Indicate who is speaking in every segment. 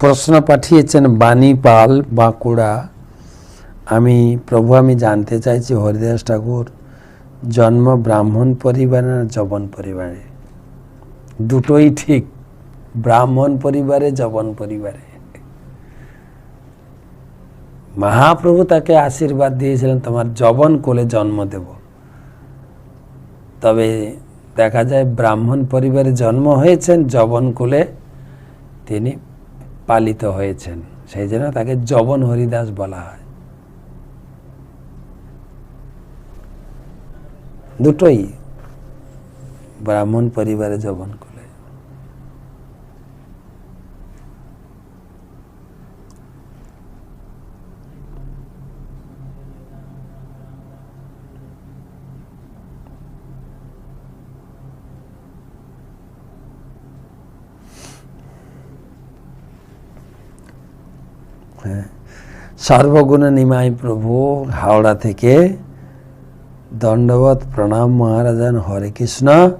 Speaker 1: প্রশ্ন পাঠিয়েছেন বাণী পাল বাঁকুড়া। আমি, প্রভু, আমি জানতে চাইছি হরিদাস ঠাকুর, জন্ম ব্রাহ্মণ পরিবারে না জবন পরিবারে? দুটোই ঠিক, ব্রাহ্মণ পরিবারে জবন পরিবারে। মহাপ্রভু তাকে আশীর্বাদ দিয়েছিলেন, তোমার জবন কোলে জন্ম দেব। তবে দেখা যায় ব্রাহ্মণ পরিবারে জন্ম হয়েছেন জবন কোলে তিনি পালিত হয়েছেন। সেই জন্য তাকে জবন হরিদাস বলা হয়। দুটোই ব্রাহ্মণ পরিবারে জবন কোলে হ্যাঁ। সর্বগুণ নিমাই প্রভু হাওড়া থেকে দণ্ডবত প্রণাম মহারাজান। হরে কৃষ্ণ।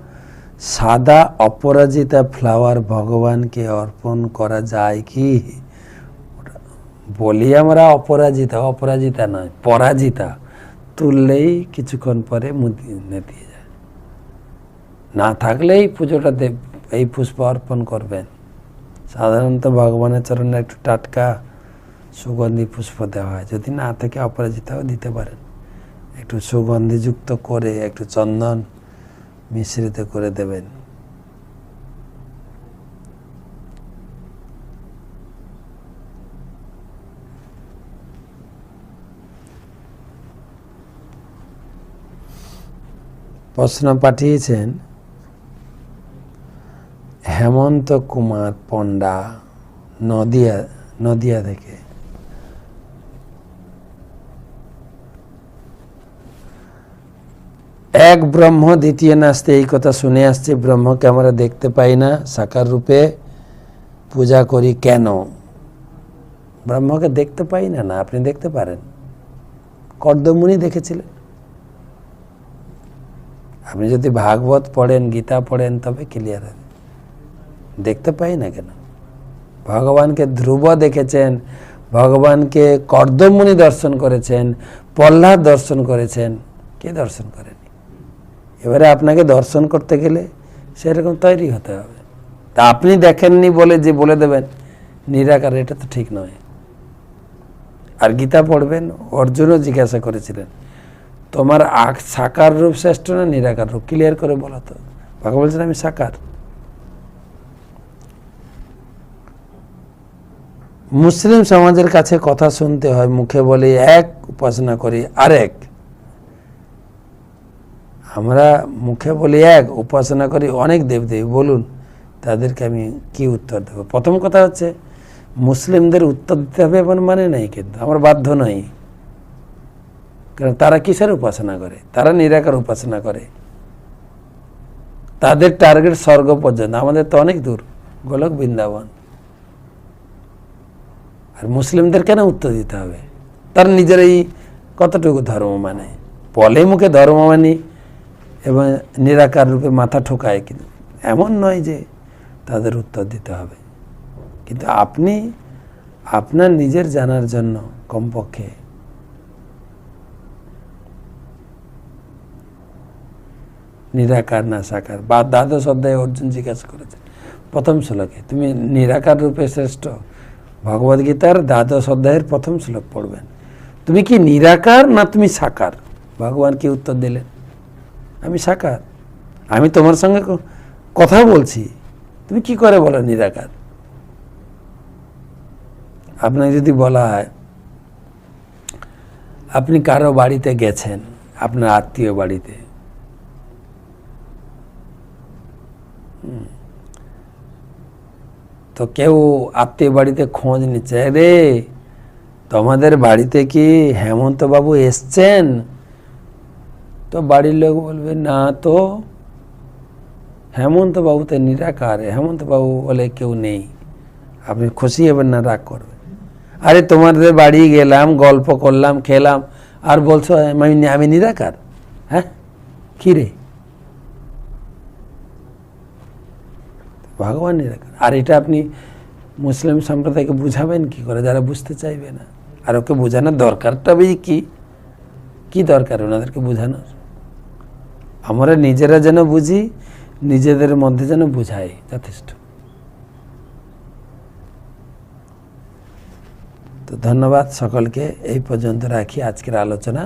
Speaker 1: সাদা অপরাজিতা ফ্লাওয়ার ভগবানকে অর্পণ করা যায় কি? বলি আমরা অপরাজিতা অপরাজিতা নয়, পরাজিতা। তুললেই কিছুক্ষণ পরে মুদি নেতিয়ে যায়। না থাকলেই পুজোটা দেব, এই পুষ্প অর্পণ করবেন। সাধারণত ভগবানের চরণে একটু টাটকা সুগন্ধি পুষ্প দেওয়া হয়। যদি না থাকে অপরাজিতাও দিতে পারেন। একটু সুগন্ধিযুক্ত করে, একটু চন্দন মিশ্রিত করে দেবেন। প্রশ্ন পাঠিয়েছেন, হেমন্ত কুমার পণ্ডা, নদিয়া নদিয়া থেকে। এক ব্রহ্ম দ্বিতীয় নাস্তে এই কথা শুনে আসছে, ব্রহ্মকে আমরা দেখতে পাই না, সাকার রূপে পূজা করি কেন? ব্রহ্মকে দেখতে পাই না না, আপনি দেখতে পারেন। কর্দমুনি দেখেছিলেন? আপনি যদি ভাগবত পড়েন, গীতা পড়েন, তবে ক্লিয়ার হবে দেখতে পাই না কেন? ভগবানকে ধ্রুব দেখেছেন, ভগবানকে কর্দমুনি দর্শন করেছেন, প্রহ্লাদ দর্শন করেছেন। কে দর্শন করেনি? এবারে আপনাকে দর্শন করতে গেলে সেরকম তৈরি হতে হবে। তা আপনি দেখেননি বলে যে বলে দেবেন, নিরাকার, এটা তো ঠিক নয়। আর গীতা পড়বেন, অর্জুনও জিজ্ঞাসা করেছিলেন, তোমার আখ সাকার রূপ শ্রেষ্ঠ না নিরাকার রূপ? ক্লিয়ার করে বলো তো। ভগবান বলছেন, আমি সাকার। মুসলিম সমাজের কাছে কথা শুনতে হয়, মুখে বলি এক উপাসনা করি, আরেক। আমরা মুখে বলি এক, উপাসনা করি অনেক দেবদেবী, বলুন তাদেরকে আমি কি উত্তর দেবো? প্রথম কথা হচ্ছে, মুসলিমদের উত্তর দিতে হবে এমন মানে নেই কিন্তু, আমার বাধ্য নই। কারণ তারা কিসের উপাসনা করে? তারা নিরাকার উপাসনা করে। তাদের টার্গেট স্বর্গ পর্যন্ত, আমাদের তো অনেক দূর, গোলক বৃন্দাবন। আর মুসলিমদের কেন উত্তর দিতে হবে? তার নিজের এই কতটুকু ধর্ম মানে? বলে মুখে ধর্ম মানি এবং নিরাকার রূপে মাথা ঠোকায় কিন্তু। এমন নয় যে তাদের উত্তর দিতে হবে। কিন্তু আপনি, আপনার নিজের জানার জন্য কমপক্ষে নিরাকার না সাকার। বা দ্বাদশ অধ্যায়ে অর্জুন জিজ্ঞাসা করেছেন, প্রথম শ্লোকে, তুমি নিরাকার রূপে শ্রেষ্ঠ। ভগবদ্গীতার দ্বাদশ অধ্যায়ের প্রথম শ্লোক পড়বেন। তুমি কি নিরাকার না তুমি সাকার? ভগবান কি উত্তর দিলেন? আমি সাকার আমি তোমার সঙ্গে কথা বলছি। তুমি কি করে বলো নিরাকার আপনাকে যদি বলা হয়, আপনি কারও বাড়িতে গেছেন, আপনার আত্মীয় বাড়িতে। তো কেউ আত্মীয় বাড়িতে খোঁজ নিচ্ছে রে তোমাদের বাড়িতে কি হেমন্ত বাবু এসছেন? তো বাড়ির লোক বলবে না তো হেমন্ত বাবু তো নিরাকার হেমন্ত বাবু বলে কেউ নেই আপনি খুশি হবেন না রাগ করবেন আরে তোমাদের বাড়ি গেলাম গল্প করলাম খেলাম আর বলছো আমি আমি নিরাকার হ্যাঁ কী রে ভগবান নিরাকার আর এটা আপনি মুসলিম সম্প্রদায়কে বুঝাবেন কি করে? যারা বুঝতে চাইবে না। আর ওকে বোঝানোর দরকারটা কি? কি দরকার ওনাদেরকে বোঝানোর? আমরা নিজেরা যেন বুঝি, নিজেদের মধ্যে যেন বুঝাই যথেষ্ট। তো ধন্যবাদ সকলকে, এই পর্যন্ত রাখি আজকের আলোচনা।